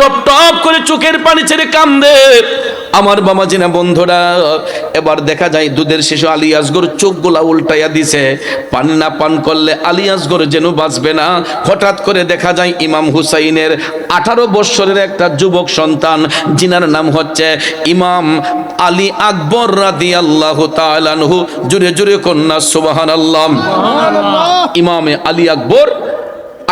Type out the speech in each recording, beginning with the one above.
Top top করে চোখের পানি ছেড়ে কান্দে। আমার বাবা জিনা বন্ধুরা এবার দেখা যায় দুধের শিশু আলী আসগর চোখগুলা উল্টাইয়া দিছে। পানি না পান করলে আলী আসগর যেন বাঁচবে না। হঠাৎ করে দেখা যায় ইমাম হুসাইনের আঠারো বৎসরের একটা যুবক সন্তান জিনার নাম হচ্ছে ইমাম আলী আকবর রাদি আল্লাহ তালানহু জুড়ে জুড়ে কন্যা সুবাহান আল্লাহ ইমামে আলী আকবর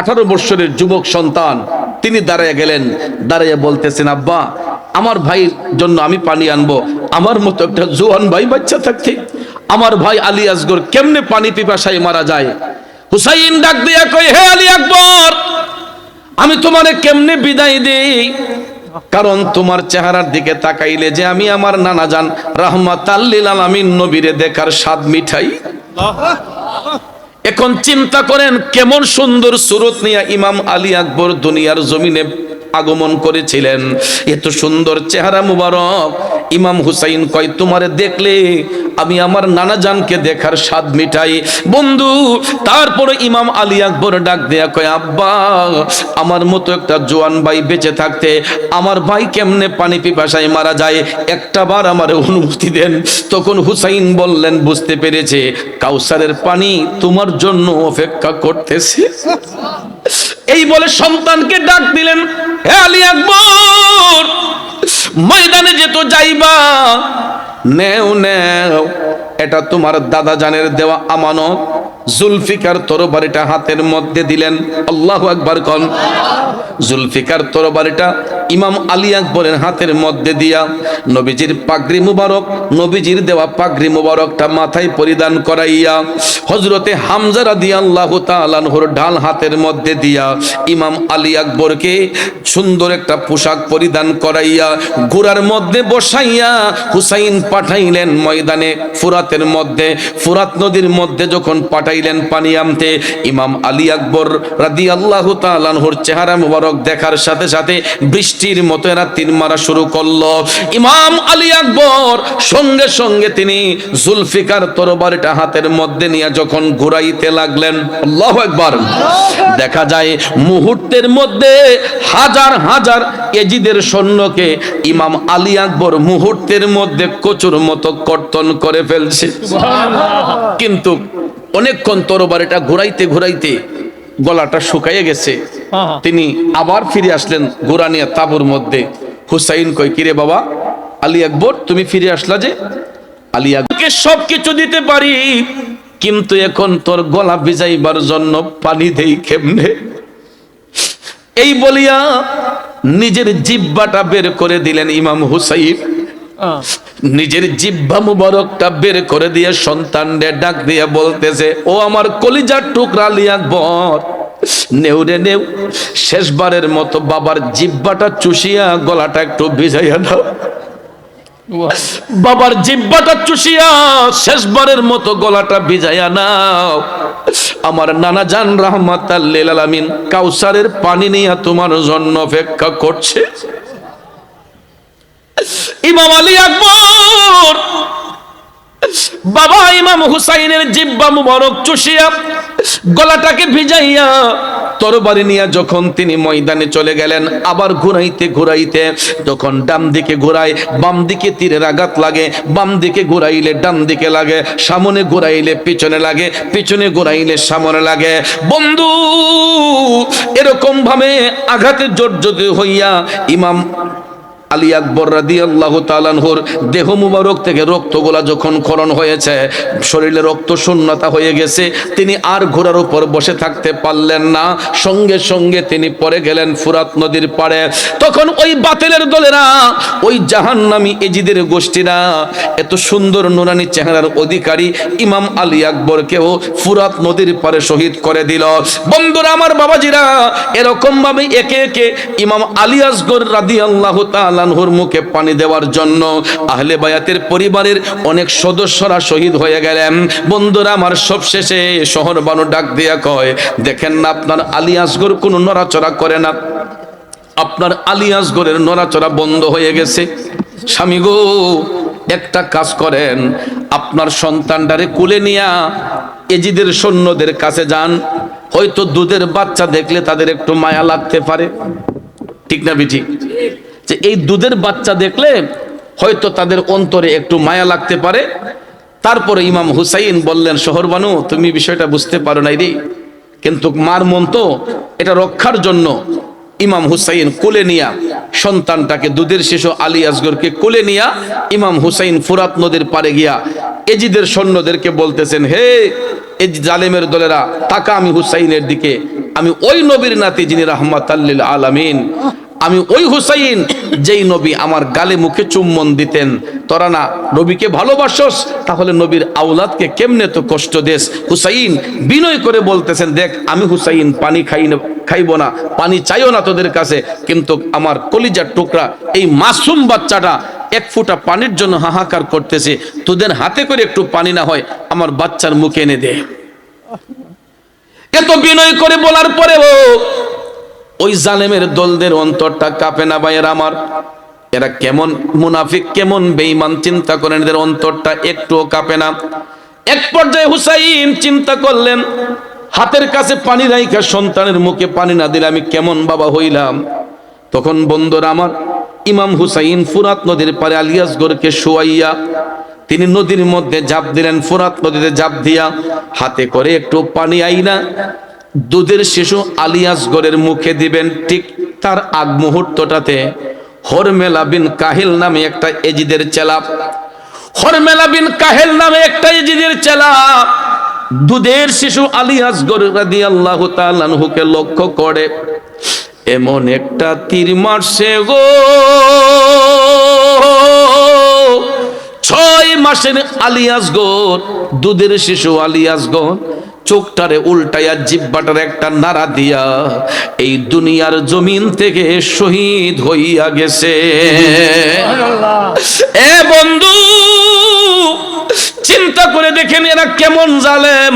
আঠারো বৎসরের যুবক সন্তান। তিনি দাঁড়ায় গেলেন। দাঁড়াইয়া বলতেছেন, আব্বা, আমার ভাইয়ের জন্য আমি পানি আনব। আমার মতো একটা জোয়ান ভাই বাচ্চা থাকতে। আমার ভাই আলী আসগর কেমনে পানি পিপাসায় মারা যায়? হুসাইন ডাক দিয়া কই হে আলী আকবর, আমি তোমারে কেমনে বিদায় দেই? কারণ তোমার চেহারার দিকে তাকাইলে যে আমি আমার নানা জান রাহমাত আল্লিল আলামিন নবীরে দেখার স্বাদ মিঠাই। এখন চিন্তা করেন কেমন সুন্দর সুরত নিয়ে ইমাম আলী আকবর দুনিয়ার জমিনে আগমন করেছিলেন। এত সুন্দর চেহারা মুবারক। ইমাম হুসাইন কয়, তোমারে দেখলে আমি আমার নানা জানকে দেখার স্বাদ মিটাই। বন্ধু, তারপরে ইমাম আলী আকবর ডাক দেয়া কয়, আব্বা, আমার মতো একটা জোয়ান ভাই বেঁচে থাকতে আমার ভাই কেমনে পানি পিপাসায় মারা যায়? একটা বার আমার অনুমতি দেন। তখন হুসাইন বললেন, বুঝতে পেরেছে, কাউসারের পানি তোমার জন্য অপেক্ষা করতেছে। এই বলে সন্তানকে ডাক দিলেন, হে আলী আকবর ময়দানে যেত যাইবা। নেও নেও। এটা তোমার দাদা জানের দেওয়া আমানত। জুলফিকার তরবারিটা হাতের মধ্যে দিলেন। আল্লাহু আকবার কন। জুলফিকার তরবারিটা ইমাম আলী আকবরের হাতের মধ্যে দিয়া নবীজির পাগড়ি মুবারক, নবীজির দেওয়া পাগড়ি মুবারকটা মাথায় পরিধান করাইয়া হজরতে হামজারা দিয়া আল্লাহ তালানহর ঢাল হাতের মধ্যে দিয়া ইমাম আলী আকবরকে সুন্দর একটা পোশাক পরিধান করাইয়া ঘোড়ার মধ্যে বসাইয়া হুসাইন পাঠাইলেন ময়দানে ফুরাতের মধ্যে, ফুরাত নদীর মধ্যে যখন পাঠাইলেন পানি আনতে, ইমাম আলী আকবর রাদি আল্লাহ তালানহর চেহারা মুবারক দেখার সাথে সাথে বৃষ্টির মতো এরা তীর মারা শুরু করল। ইমাম আলী আকবর সঙ্গে সঙ্গে তিনি জুলফিকার তরবারিটা হাতের মধ্যে নিয়ে যখন ঘুরাইতে লাগলেন, আল্লাহ একবার দেখা যায় মুহূর্তের মধ্যে হাজার হাজার এজিদের সৈন্যকে ইমাম আলী আকবর মুহূর্তের মধ্যে কচুর মতো কর্তন করে ফেলছে। কিন্তু অনেকক্ষণ তরবারিটা ঘুরাইতে ঘুরাইতে গলাটা শুকাইয়ে গেছে। তিনি আবার ফিরে আসলেন নিয়ে তাবুর মধ্যে। হুসাইন কই কিরে বাবা আলী আকবর তুমি ফিরে আসলা যে? আলী আকবরকে সব কিছু দিতে পারি কিন্তু এখন তোর গলা ভিজাইবার জন্য পানি দেই কেমনে? এই বলিয়া নিজের জিব্বাটা বের করে দিলেন ইমাম হুসাইন। নিজের জিব্বা মুবারকটা বের করে দিয়ে সন্তানদের ডাক দিয়ে বলতেছে ও আমার কলিজার টুকরা লিয়াকবর নেউ রে নেউ শেষবারের মতো বাবার জিব্বাটা চুষিয়া গলাটা একটু ভিজাইয়া দাও বাবার জিব্বাটা চুষিয়া শেষবারের মতো গলাটা ভিজাইয়া নাও। আমার নানা জান রহমাত আলামিন কাউসারের পানি নিয়ে তোমার জন্য অপেক্ষা করছে। ইমাম আলী আকবর। বাবা ইমাম হুসাইনের জিব্বা মুবারক চুষিয়া গলাটাকে ভিজাইয়া তরবারি নিয়ে যখন তিনি ময়দানে চলে গেলেন, আবার ঘুরাইতে ঘুরাইতে যখন ডান দিকে ঘুরায়, বাম দিকে তীরের আঘাত লাগে, বাম দিকে ঘুরাইলে ডান দিকে লাগে, সামনে ঘুরাইলে পিছনে লাগে, পিছনে ঘুরাইলে সামনে লাগে। বন্ধু এরকম ভাবে আঘাতে জর্জরিত হইয়া ইমাম আলী আকবর রাদি আল্লাহ তালানহুর দেহ মুবারক থেকে রক্তগুলা যখন ক্ষরণ হয়েছে, শরীরে রক্ত শূন্যতা হয়ে গেছে, তিনি আর ঘোড়ার উপর বসে থাকতে পারলেন না। সঙ্গে সঙ্গে তিনি পরে গেলেন ফুরাত নদীর পাড়ে। তখন ওই বাতিলের দলেরা, ওই জাহান্নামী এজিদের গোষ্ঠীরা, এত সুন্দর নুরানি চেহারার অধিকারী ইমাম আলী আকবরকেও ফুরাত নদীর পারে শহীদ করে দিল। বন্ধুরা, আমার বাবাজিরা এরকম ভাবে একে একে ইমাম আলী আসগর রাদি আল্লাহ তালানহুর মুখে পানি দেওয়ার জন্য আহলে বায়াতের পরিবারের অনেক সদস্যরা শহীদ হয়ে গেলেন। বন্ধুরা, আমার সবশেষে শহর বানু ডাক দিয়া কয়, দেখেন না আপনার আলী আসগর কোনো নড়াচড়া করে না। আপনার আলী আসগরের নড়াচড়া বন্ধ হয়ে গেছে। স্বামী গো, একটা কাজ করেন, আপনার সন্তানটারে কুলে নিয়া এজিদের সৈন্যদের কাছে যান। হয়তো দুধের বাচ্চা দেখলে তাদের একটু মায়া লাগতে পারে। ঠিক না বিঠিক যে এই দুধের বাচ্চা দেখলে হয়তো তাদের অন্তরে একটু মায়া লাগতে পারে। তারপরে ইমাম হুসাইন বললেন, শহরবানু, তুমি বিষয়টা বুঝতে পারো নাই রে। কিন্তু মার মন তো এটা রক্ষার জন্য ইমাম হুসাইন কোলে নিয়া সন্তানটাকে, দুধের শিশু আলী আসগরকে কোলে নিয়া ইমাম হুসাইন ফুরাত নদীর পারে গিয়া এজিদের সৈন্যদেরকে বলতেছেন, হে এজ জালেমের দলেরা, তাকা আমি হুসাইনের দিকে। আমি ওই নবীর নাতি যিনি রাহমাত আলামিন। আমি ওই হুসাইন যেই নবী আমার গালে মুখে চুম্বন দিতেন। তোরা না নবীকে ভালোবাসস? তাহলে নবীর আউলাদকে কেমনে তো কষ্ট দেশ হুসাইন বিনয় করে বলতেছেন, দেখ, আমি হুসাইন, পানি খাই খাইব না, পানি চাইও না তোদের কাছে। কিন্তু আমার কলিজার টুকরা, এই মাসুম বাচ্চাটা এক ফোঁটা পানির জন্য হাহাকার করতেছে। তোদের হাতে করে একটু পানি না হয়, আমার বাচ্চার মুখে এনে দে। এত বিনয় করে বলার পরেও ওই জালেমের দলদের অন্তরটা কাঁপে না ভাইয়ের আমার। এরা কেমন মুনাফিক, কেমন বেঈমান, চিন্তা করেন এদের অন্তরটা একটুও কাঁপে না। এক পর্যায়ে হুসাইন চিন্তা করলেন, হাতের কাছে পানি রাইখা সন্তানের মুখে পানি না দিলে আমি কেমন বাবা হইলাম। তখন বন্ধুরা আমার, ইমাম হুসাইন ফুরাত নদীর পারে আলিয়াসগড়কে শোয়াইয়া, তিনি নদীর মধ্যে জাপ দিলেন, ফুরাত নদীতে জাপ দিয়া হাতে করে একটু পানি আইনা দুধের শিশু আলিয়াসগড়ের মুখে দিবেন ঠিক তার আগ মুহূর্তটাতে হরমেলা বিন কাহিল নামে একটা এজিদের চেলা হরমেলা বিন কাহেল নামে একটা এজিদের চেলা দুধের শিশু আলিয়াসগড় রাদি আল্লাহ তালানহুকে লক্ষ্য করে, এমন একটা তীর মারছে গো। ছয় মাসের আলিয়াসগর দুধের শিশু আলিয়াসগর চোখটারে উল্টাইয়া জিব্বাটার একটা নাড়া দিয়া এই দুনিয়ার জমিন থেকে শহীদ হইয়া গেছে। এ বন্ধু চিন্তা করে দেখেন এরা কেমন জালেম।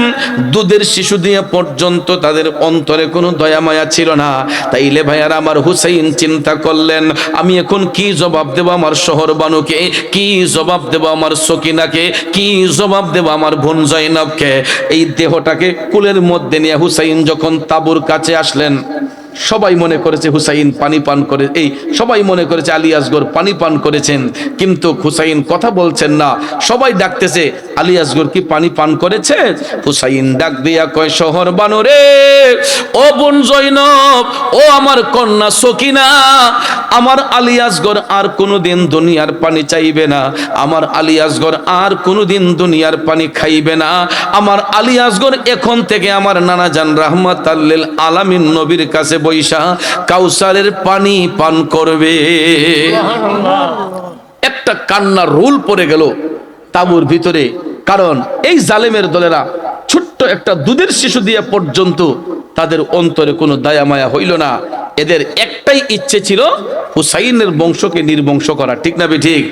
দুধের শিশু দিয়ে পর্যন্ত তাদের অন্তরে কোনো দয়া মায়া ছিল না। তাইলে ভাইয়ার, আমার হুসাইন চিন্তা করলেন, আমি এখন কি জবাব দেব আমার শহর বানুকে? কি জবাব দেব আমার সকিনাকে? কি জবাব দেব আমার বোন জয়নবকে? এই দেহটাকে কুলের মধ্যে নিয়ে হুসাইন যখন তাবুর কাছে আসলেন সবাই মনে করেছে হুসাইন পানি পান করে, এই সবাই মনে করেছে আলী আসগর পানি পান করেছেন, কিন্তু হুসাইন কথা বলছেন না। সবাই ডাকতেছে, আলী আসগর কি পানি পান করেছে? হুসাইন ডাক দিয়া কয়, শহর বানরে ও বোন জৈনব, ও আমার কন্যা সকিনা, আমার আলী আসগর আর কোনোদিন দুনিয়ার পানি চাইবে না, আমার আলী আসগর আর কোনোদিন দুনিয়ার পানি খাইবে না, আমার আলী আসগর এখন থেকে আমার নানা জান রাহমাত আলামিন নবীর কাছে বৈশা কাউসারের পানি পান করবে। একটা কান্নার রোল পড়ে গেল তাবুর ভিতরে। কারণ এই জালেমের দলেরা ছোট্ট একটা দুধের শিশু দিয়ে পর্যন্ত তাদের অন্তরে কোনো দয়া মায়া হইল না। এদের একটাই ইচ্ছে ছিল হুসাইনের বংশকে নির্বংশ করা। ঠিক না বে ঠিক?